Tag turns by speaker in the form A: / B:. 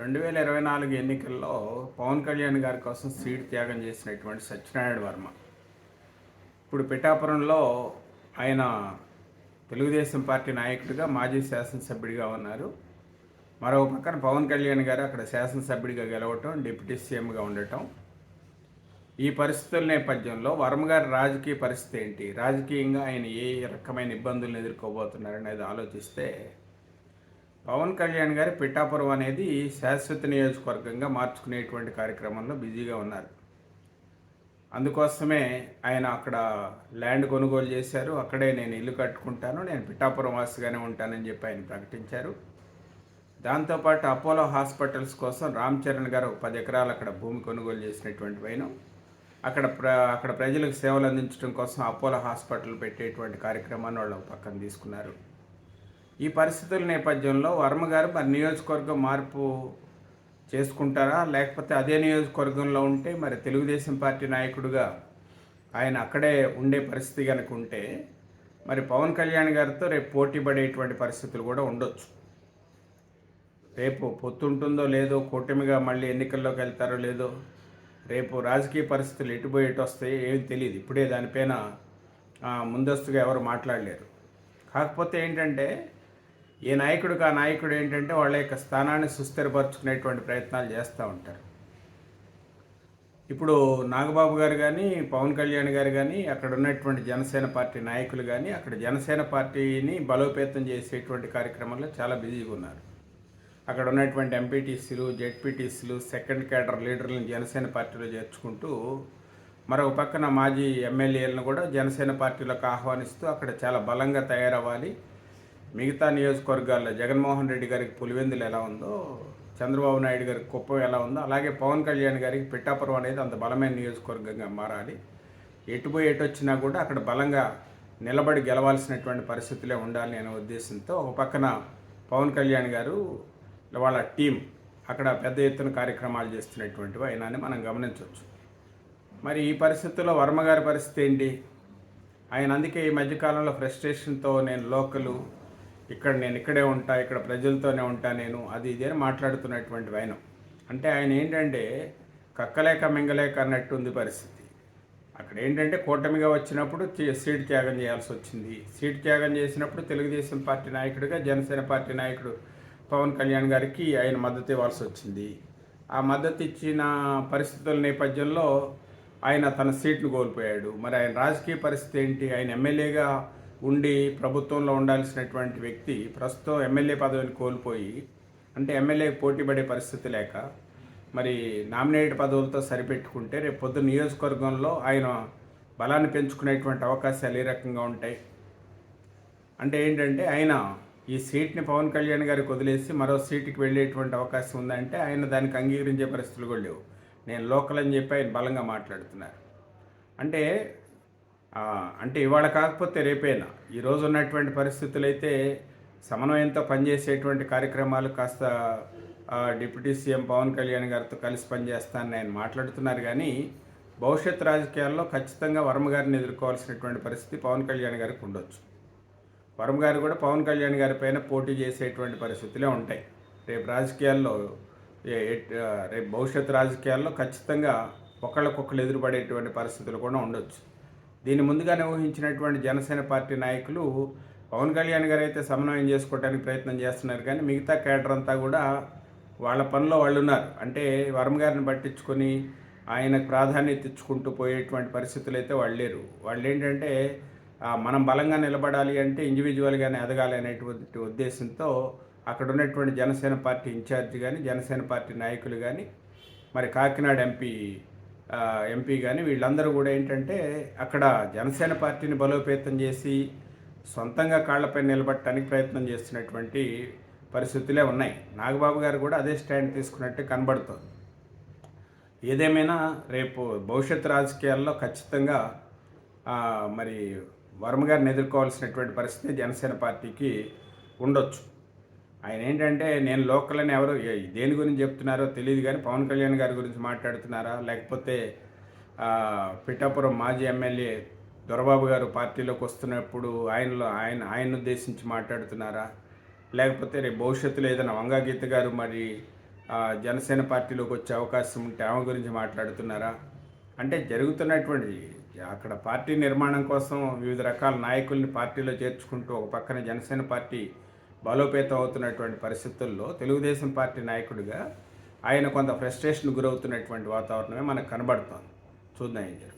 A: రెండు వేల ఇరవై నాలుగు ఎన్నికల్లో పవన్ కళ్యాణ్ గారి కోసం సీట్ త్యాగం చేసినటువంటి సత్యనారాయణ వర్మ. ఇప్పుడు పిఠాపురంలో ఆయన తెలుగుదేశం పార్టీ నాయకుడిగా మాజీ శాసనసభ్యుడిగా ఉన్నారు. మరో పక్కన పవన్ కళ్యాణ్ గారు అక్కడ శాసనసభ్యుడిగా గెలవటం డిప్యూటీ సీఎంగా ఉండటం. ఈ పరిస్థితుల నేపథ్యంలో వర్మ గారి రాజకీయ పరిస్థితి ఏంటి? రాజకీయంగా ఆయన ఏ రకమైన ఇబ్బందులను ఎదుర్కోబోతున్నారనేది ఆలోచిస్తే పవన్ కళ్యాణ్ గారి పిఠాపురం అనేది శాశ్వత నియోజకవర్గంగా మార్చుకునేటువంటి కార్యక్రమంలో బిజీగా ఉన్నారు. అందుకోసమే ఆయన అక్కడ ల్యాండ్ కొనుగోలు చేశారు. అక్కడే నేను ఇల్లు కట్టుకుంటాను. నేను పిఠాపురం వాసిగానే ఉంటానని చెప్పి ఆయన ప్రకటించారు. దాంతోపాటు అపోలో హాస్పిటల్స్ కోసం రామ్ చరణ్ గారు ఒక పది ఎకరాలు అక్కడ భూమి కొనుగోలు చేసినటువంటి పైన అక్కడ ప్ర అక్కడ ప్రజలకు సేవలు అందించడం కోసం అపోలో హాస్పిటల్ పెట్టేటువంటి కార్యక్రమాన్ని వాళ్ళు పక్కన తీసుకున్నారు. ఈ పరిస్థితుల నేపథ్యంలో వర్మ గారు మరి నియోజకవర్గం మార్పు చేసుకుంటారా? లేకపోతే అదే నియోజకవర్గంలో ఉంటే మరి తెలుగుదేశం పార్టీ నాయకుడుగా ఆయన అక్కడే ఉండే పరిస్థితి కనుక ఉంటే మరి పవన్ కళ్యాణ్ గారితో రేపు పోటీ పడేటువంటి పరిస్థితులు కూడా ఉండొచ్చు. రేపు పొత్తుంటుందో లేదో కూటమిగా మళ్ళీ ఎన్నికల్లోకి వెళ్తారో లేదో రేపు రాజకీయ పరిస్థితులు ఎటుపోయి ఎటు వస్తాయో తెలియదు ఇప్పుడే దానిపైన ముందస్తుగా ఎవరు మాట్లాడలేరు. కాకపోతే ఏంటంటే ఈ నాయకుడికి ఆ నాయకుడు ఏంటంటే వాళ్ళ యొక్క స్థానాన్ని సుస్థిరపరచుకునేటువంటి ప్రయత్నాలు చేస్తూ ఉంటారు. ఇప్పుడు నాగబాబు గారు కానీ పవన్ కళ్యాణ్ గారు కానీ అక్కడ ఉన్నటువంటి జనసేన పార్టీ నాయకులు కానీ అక్కడ జనసేన పార్టీని బలోపేతం చేసేటువంటి కార్యక్రమంలో చాలా బిజీగా ఉన్నారు. అక్కడ ఉన్నటువంటి ఎంపీటీసీలు జెడ్పీటీసీలు సెకండ్ క్యాడర్ లీడర్లను జనసేన పార్టీలో చేర్చుకుంటూ మరొక పక్కన మాజీ ఎమ్మెల్యేలను కూడా జనసేన పార్టీలోకి ఆహ్వానిస్తూ అక్కడ చాలా బలంగా తయారవ్వాలి. మిగతా నియోజకవర్గాల్లో జగన్మోహన్ రెడ్డి గారికి పులివెందులు ఎలా ఉందో చంద్రబాబు నాయుడు గారికి కుప్పం ఎలా ఉందో అలాగే పవన్ కళ్యాణ్ గారికి పిట్టాపురం అనేది అంత బలమైన నియోజకవర్గంగా మారాలి. ఎటుపోయి ఎటు వచ్చినా కూడా అక్కడ బలంగా నిలబడి గెలవాల్సినటువంటి పరిస్థితులే ఉండాలి అనే ఉద్దేశంతో ఒక పక్కన పవన్ కళ్యాణ్ గారు వాళ్ళ టీం అక్కడ పెద్ద ఎత్తున కార్యక్రమాలు చేస్తున్నటువంటివి అయినా మనం గమనించవచ్చు. మరి ఈ పరిస్థితుల్లో వర్మగారి పరిస్థితి ఏంటి? ఆయన అందుకే ఈ మధ్యకాలంలో ఫ్రస్ట్రేషన్తో నేను లోకలు ఇక్కడ నేను ఇక్కడే ఉంటా ఇక్కడ ప్రజలతోనే ఉంటా నేను అది ఇది అని మాట్లాడుతున్నటువంటి వైనం అంటే ఆయన ఏంటంటే కక్కలేక మింగలేక అన్నట్టు ఉంది పరిస్థితి. అక్కడ ఏంటంటే కూటమిగా వచ్చినప్పుడు సీట్ త్యాగం చేయాల్సి వచ్చింది. సీట్ త్యాగం చేసినప్పుడు తెలుగుదేశం పార్టీ నాయకుడిగా జనసేన పార్టీ నాయకుడు పవన్ కళ్యాణ్ గారికి ఆయన మద్దతు ఇవ్వాల్సి వచ్చింది. ఆ మద్దతు ఇచ్చిన పరిస్థితుల నేపథ్యంలో ఆయన తన సీట్ను కోల్పోయాడు. మరి ఆయన రాజకీయ పరిస్థితి ఏంటి? ఆయన ఎమ్మెల్యేగా ఉండి ప్రభుత్వంలో ఉండాల్సినటువంటి వ్యక్తి ప్రస్తుతం ఎమ్మెల్యే పదవిని కోల్పోయి అంటే ఎమ్మెల్యే పోటీ పడే పరిస్థితి లేక మరి నామినేటెడ్ పదవులతో సరిపెట్టుకుంటే రేపు పొద్దు నియోజకవర్గంలో ఆయన బలాన్ని పెంచుకునేటువంటి అవకాశాలు ఏ రకంగా ఉంటాయి? అంటే ఏంటంటే ఆయన ఈ సీట్ని పవన్ కళ్యాణ్ గారికి వదిలేసి మరో సీటుకి వెళ్ళేటువంటి అవకాశం ఉందంటే ఆయన దానికి అంగీకరించే పరిస్థితులు కూడా లేవు. నేను లోకల్ అని చెప్పి ఆయన బలంగా మాట్లాడుతున్నారు. అంటే అంటే ఇవాళ కాకపోతే రేపేనా? ఈరోజు ఉన్నటువంటి పరిస్థితులు అయితే సమన్వయంతో పనిచేసేటువంటి కార్యక్రమాలు కాస్త డిప్యూటీ సీఎం పవన్ కళ్యాణ్ గారితో కలిసి పనిచేస్తానని ఆయన మాట్లాడుతున్నారు. కానీ భవిష్యత్ రాజకీయాల్లో ఖచ్చితంగా వర్మ గారిని ఎదుర్కోవాల్సినటువంటి పరిస్థితి పవన్ కళ్యాణ్ గారికి ఉండొచ్చు. వరం గారు కూడా పవన్ కళ్యాణ్ గారి పైన పోటీ చేసేటువంటి పరిస్థితులే ఉంటాయి. రేపు రాజకీయాల్లో రేపు భవిష్యత్ రాజకీయాల్లో ఖచ్చితంగా ఒకళ్ళకొకళ్ళు ఎదురుపడేటువంటి పరిస్థితులు కూడా ఉండొచ్చు. దీన్ని ముందుగానే ఊహించినటువంటి జనసేన పార్టీ నాయకులు పవన్ కళ్యాణ్ గారు అయితే సమన్వయం చేసుకోవడానికి ప్రయత్నం చేస్తున్నారు. కానీ మిగతా కేడర్ అంతా కూడా వాళ్ళ పనిలో వాళ్ళు ఉన్నారు. అంటే వర్మ గారిని పట్టించుకొని ఆయనకు ప్రాధాన్యత ఇచ్చుకుంటూ పోయేటువంటి పరిస్థితులు అయితే వాళ్ళు లేరు. వాళ్ళు ఏంటంటే మనం బలంగా నిలబడాలి అంటే ఇండివిజువల్గానే ఎదగాలి అనేటువంటి ఉద్దేశంతో అక్కడ ఉన్నటువంటి జనసేన పార్టీ ఇన్ఛార్జ్ కానీ జనసేన పార్టీ నాయకులు కానీ మరి కాకినాడ ఎంపీ ఎంపీ కానీ వీళ్ళందరూ కూడా ఏంటంటే అక్కడ జనసేన పార్టీని బలోపేతం చేసి సొంతంగా కాళ్ళపై నిలబట్టడానికి ప్రయత్నం చేస్తున్నటువంటి పరిస్థితులే ఉన్నాయి. నాగబాబు గారు కూడా అదే స్టాండ్ తీసుకున్నట్టు కనబడుతోంది. ఏదేమైనా రేపు భవిష్యత్ రాజకీయాల్లో ఖచ్చితంగా మరి వర్మ గారిని ఎదుర్కోవాల్సినటువంటి పరిస్థితి జనసేన పార్టీకి ఉండొచ్చు. ఆయన ఏంటంటే నేను లోకల్ అని ఎవరు దేని గురించి చెప్తున్నారో తెలియదు కానీ పవన్ కళ్యాణ్ గారి గురించి మాట్లాడుతున్నారా? లేకపోతే పిఠాపురం మాజీ ఎమ్మెల్యే దొరబాబు గారు పార్టీలోకి వస్తున్నప్పుడు ఆయనలో ఆయన ఆయన ఉద్దేశించి మాట్లాడుతున్నారా? లేకపోతే రేపు భవిష్యత్తులో ఏదైనా వంగాగీత గారు మరి జనసేన పార్టీలోకి వచ్చే అవకాశం ఉంటే ఆమె గురించి మాట్లాడుతున్నారా? అంటే జరుగుతున్నటువంటి అక్కడ పార్టీ నిర్మాణం కోసం వివిధ రకాల నాయకుల్ని పార్టీలో చేర్చుకుంటూ ఒక పక్కన జనసేన పార్టీ బలోపేతం అవుతున్నటువంటి పరిస్థితుల్లో తెలుగుదేశం పార్టీ నాయకుడిగా ఆయన కొంత ఫ్రస్ట్రేషన్ గురవుతున్నటువంటి వాతావరణమే మనకు కనబడుతోంది. చూద్దాం ఏం జరుగుతుంది.